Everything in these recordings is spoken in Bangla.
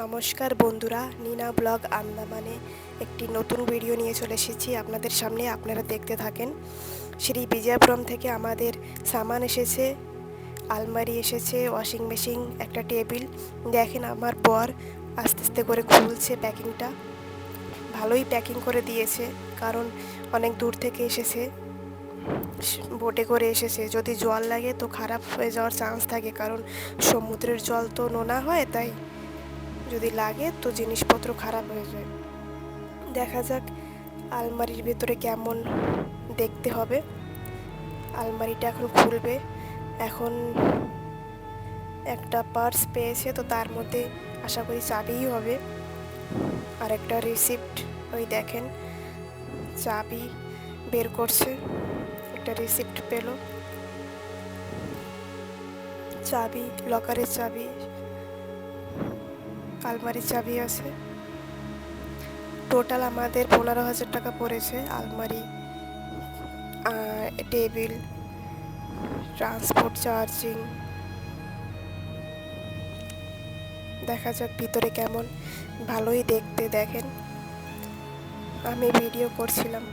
নমস্কার বন্ধুরা, নিনা ব্লগ আন্দামানে একটি নতুন ভিডিও নিয়ে চলে এসেছি আপনাদের সামনে, আপনারা দেখতে থাকেন। শ্রী বিজয়পুরম থেকে আমাদের সামান এসেছে, আলমারি এসেছে ওয়াশিং মেশিন একটা টেবিল। দেখেন আমার পর আস্তে আস্তে করে খুলছে প্যাকিংটা। ভালোই প্যাকিং করে দিয়েছে, কারণ অনেক দূর থেকে এসেছে, বোটে করে এসেছে। যদি জল লাগে তো খারাপ হয়ে যাওয়ার চান্স থাকে, কারণ সমুদ্রের জল তো নোনা হয়, তাই যদি লাগে তো জিনিসপত্র খারাপ হয়ে যায়। দেখা যাক আলমারির ভেতরে কেমন দেখতে হবে। আলমারিটা এখন খুলবে। এখন একটা পার্স পেয়েছে তো তার মধ্যে আশা করি চাবিই হবে। আর একটা রিসিপ্ট, ওই দেখেন, চাবি বের করছে। একটা রিসিপ্ট পেল। চাবি, লকারের চাবি আলমারির চাবি আছে। টোটাল আমাদের পনেরো হাজার টাকা পড়েছে আলমারি টেবিল ট্রান্সপোর্ট চার্জিং দেখা যাক ভিতরে কেমন। ভালোই দেখতে দেখেন। আমি ভিডিও করছিলাম।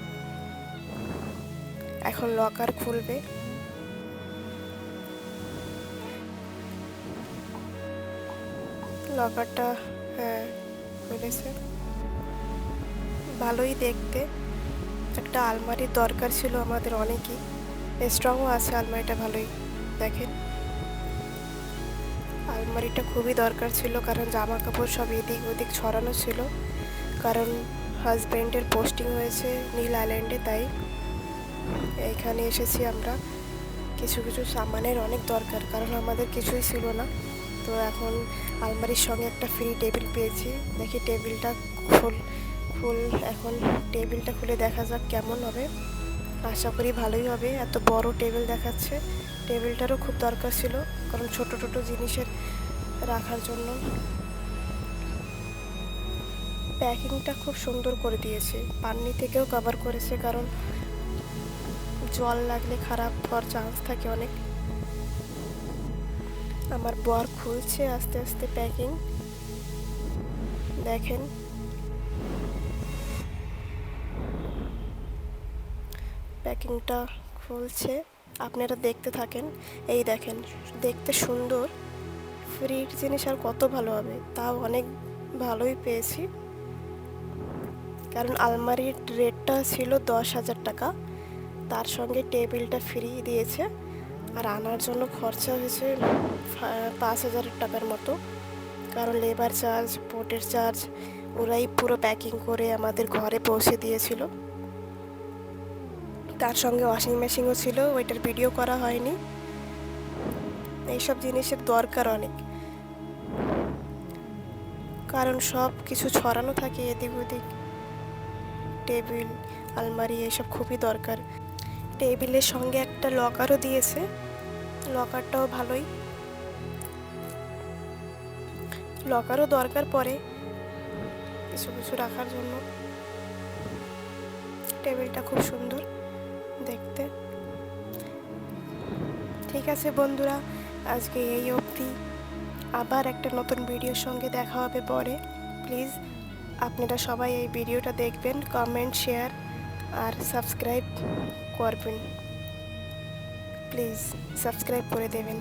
এখন লকার খুলবে। লকারটা হ্যাঁ খুলেছে ভালোই দেখতে। একটা আলমারির দরকার ছিল আমাদের অনেকই। স্ট্রংও আছে আলমারিটা ভালোই, দেখেন। আলমারিটা খুবই দরকার ছিল, কারণ জামা কাপড় সব এদিক ওদিক ছড়ানো ছিল। কারণ হাজব্যান্ডের পোস্টিং হয়েছে নীল আইল্যান্ডে তাই এইখানে এসেছি আমরা। কিছু কিছু সামানের অনেক দরকার, কারণ আমাদের কিছুই ছিল না। তো এখন আলমারির সঙ্গে একটা ফ্রি টেবিল পেয়েছি। দেখি টেবিলটা খুল খুল এখন। টেবিলটা খুলে দেখা যাক কেমন হবে। আশা করি ভালোই হবে। এত বড় টেবিল দেখাচ্ছে। টেবিলটারও খুব দরকার ছিল, কারণ ছোট ছোট জিনিসের রাখার জন্য। প্যাকিংটা খুব সুন্দর করে দিয়েছে। পান্নি থেকেও কভার করেছে, কারণ জল লাগলে খারাপ হওয়ার চান্স থাকে অনেক। আমার বর খুলছে আস্তে আস্তে প্যাকিং দেখেন। প্যাকিংটা খুলছে। আপনারা দেখতে থাকেন। এই দেখেন, দেখতে সুন্দর। ফ্রির জিনিস আর কত ভালো হবে, তাও অনেক ভালোই পেয়েছি। কারণ আলমারির রেটটা ছিল দশ হাজার টাকা। তার সঙ্গে টেবিলটা ফ্রি দিয়েছে। আর আনার জন্য খরচা হয়েছে পাঁচ হাজার টাকার মতো। কারণ লেবার চার্জ পোর্টের চার্জ ওরাই পুরো প্যাকিং করে আমাদের ঘরে পৌঁছে দিয়েছিল। তার সঙ্গে ওয়াশিং মেশিনও ছিল, ওইটার ভিডিও করা হয়নি। এইসব জিনিসের দরকার অনেক। কারণ সব কিছু ছড়ানো থাকে এদিক ওদিক। টেবিল, আলমারি এসব খুবই দরকার। টেবিলের সঙ্গে একটা লকারও দিয়েছে। লকারটাও ভালোই। লকারও দরকার পড়ে কিছু কিছু রাখার জন্য। টেবিলটা খুব সুন্দর দেখতে। ঠিক আছে বন্ধুরা, আজকে এই অবধি। আবার একটা নতুন ভিডিওর সঙ্গে দেখা হবে পরে। প্লিজ, আপনারা সবাই এই ভিডিওটা দেখবেন, কমেন্ট, শেয়ার আর সাবস্ক্রাইব করবেন। প্লিজ সাবস্ক্রাইব করে দেবেন।